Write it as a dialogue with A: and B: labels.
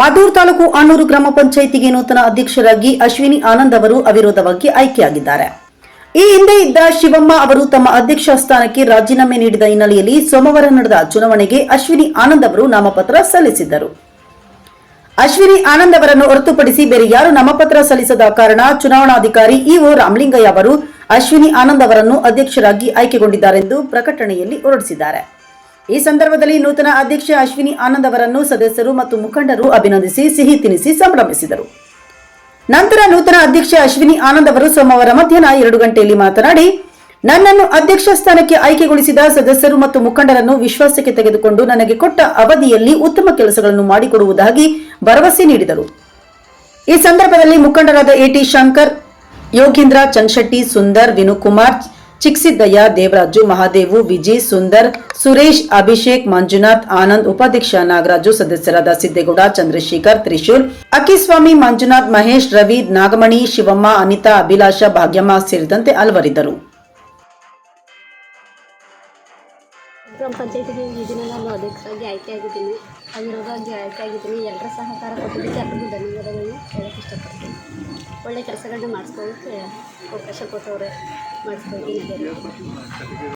A: ಮಾದೂರು ತಾಲೂಕು ಅಣ್ಣೂರು ಗ್ರಾಮ ಪಂಚಾಯಿತಿಗೆ ನೂತನ ಅಧ್ಯಕ್ಷರಾಗಿ ಅಶ್ವಿನಿ ಆನಂದ್ ಅವರು ಅವಿರೋಧವಾಗಿ ಆಯ್ಕೆಯಾಗಿದ್ದಾರೆ. ಈ ಹಿಂದೆ ಇದ್ದ ಶಿವಮ್ಮ ಅವರು ತಮ್ಮ ಅಧ್ಯಕ್ಷ ಸ್ಥಾನಕ್ಕೆ ರಾಜೀನಾಮೆ ನೀಡಿದ ಹಿನ್ನೆಲೆಯಲ್ಲಿ ಸೋಮವಾರ ನಡೆದ ಚುನಾವಣೆಗೆ ಅಶ್ವಿನಿ ಆನಂದ್ ಅವರು ನಾಮಪತ್ರ ಸಲ್ಲಿಸಿದ್ದರು. ಅಶ್ವಿನಿ ಆನಂದ್ ಅವರನ್ನು ಹೊರತುಪಡಿಸಿ ಬೇರೆ ಯಾರು ನಾಮಪತ್ರ ಸಲ್ಲಿಸದ ಕಾರಣ ಚುನಾವಣಾಧಿಕಾರಿ ಇಒ ರಾಮಲಿಂಗಯ್ಯ ಅವರು ಅಶ್ವಿನಿ ಆನಂದ್ ಅವರನ್ನು ಅಧ್ಯಕ್ಷರಾಗಿ ಆಯ್ಕೆಗೊಂಡಿದ್ದಾರೆಂದು ಪ್ರಕಟಣೆಯಲ್ಲಿ ಹೊರಡಿಸಿದ್ದಾರೆ. ಈ ಸಂದರ್ಭದಲ್ಲಿ ನೂತನ ಅಧ್ಯಕ್ಷ ಅಶ್ವಿನಿ ಆನಂದ್ ಅವರನ್ನು ಸದಸ್ಯರು ಮತ್ತು ಮುಖಂಡರು ಅಭಿನಂದಿಸಿ ಸಿಹಿ ತಿನಿಸಿ ಸಂಭ್ರಮಿಸಿದರು. ನಂತರ ನೂತನ ಅಧ್ಯಕ್ಷ ಅಶ್ವಿನಿ ಆನಂದ್ ಅವರು ಸೋಮವಾರ ಮಧ್ಯಾಹ್ನ ಎರಡು ಗಂಟೆಯಲ್ಲಿ ಮಾತನಾಡಿ, ನನ್ನನ್ನು ಅಧ್ಯಕ್ಷ ಸ್ಥಾನಕ್ಕೆ ಆಯ್ಕೆಗೊಳಿಸಿದ ಸದಸ್ಯರು ಮತ್ತು ಮುಖಂಡರನ್ನು ವಿಶ್ವಾಸಕ್ಕೆ ತೆಗೆದುಕೊಂಡು ನನಗೆ ಕೊಟ್ಟ ಅವಧಿಯಲ್ಲಿ ಉತ್ತಮ ಕೆಲಸಗಳನ್ನು ಮಾಡಿಕೊಡುವುದಾಗಿ ಭರವಸೆ ನೀಡಿದರು. ಈ ಸಂದರ್ಭದಲ್ಲಿ ಮುಖಂಡರಾದ ಎಟಿ ಶಂಕರ್, ಯೋಗೀಂದ್ರ ಚನ್ಶೆಟ್ಟಿ ಸುಂದರ್, ವಿನುಕುಮಾರ್ ಚಿಕ್ಸಿದ್ದಯ್ಯ, ದೇವರಾಜು, ಮಹಾದೇವು ವಿಜಯ್ ಸುಂದರ್, ಸುರೇಶ್, ಅಭಿಷೇಕ್, ಮಂಜುನಾಥ್, ಆನಂದ್, ಉಪಾಧ್ಯಕ್ಷ ನಾಗರಾಜು, ಸದಸ್ಯರಾದ ಸಿದ್ದೇಗೌಡ, ಚಂದ್ರಶೇಖರ್, ತ್ರಿಶೂಲ್, ಅಕ್ಕಿಸ್ವಾಮಿ, ಮಂಜುನಾಥ್, ಮಹೇಶ್, ರವಿ, ನಾಗಮಣಿ, ಶಿವಮ್ಮ, ಅನಿತಾ, ಅಭಿಲಾಷ, ಭಾಗ್ಯಮ್ಮ ಸೇರಿದಂತೆ ಹಲವರಿದ್ದರು.
B: ಗ್ರಾಮ ಪಂಚಾಯತಿಗೆ ಈ ದಿನ ನಾನು ಅಧ್ಯಕ್ಷರಾಗಿ ಆಯ್ಕೆಯಾಗಿದ್ದೀನಿ. ಅವಿರೋಧವಾಗಿ ಆಯ್ಕೆಯಾಗಿದ್ದೀನಿ. ಎಲ್ಲರ ಸಹಕಾರ ಕೊಟ್ಟಿದ್ದಕ್ಕೆ ಅದನ್ನು ಧನ್ಯವಾದಗಳನ್ನು ಹೇಳಕ್ಕೆ ಇಷ್ಟಪಡ್ತೀನಿ. ಒಳ್ಳೆಯ ಕೆಲಸಗಳನ್ನ ಮಾಡಿಸ್ಕೊಳ್ಳೋಕ್ಕೆ ಅವಕಾಶ ಕೊಟ್ಟವ್ರೆ ಮಾಡಿಸ್ಕೊಳ್ತೀನಿ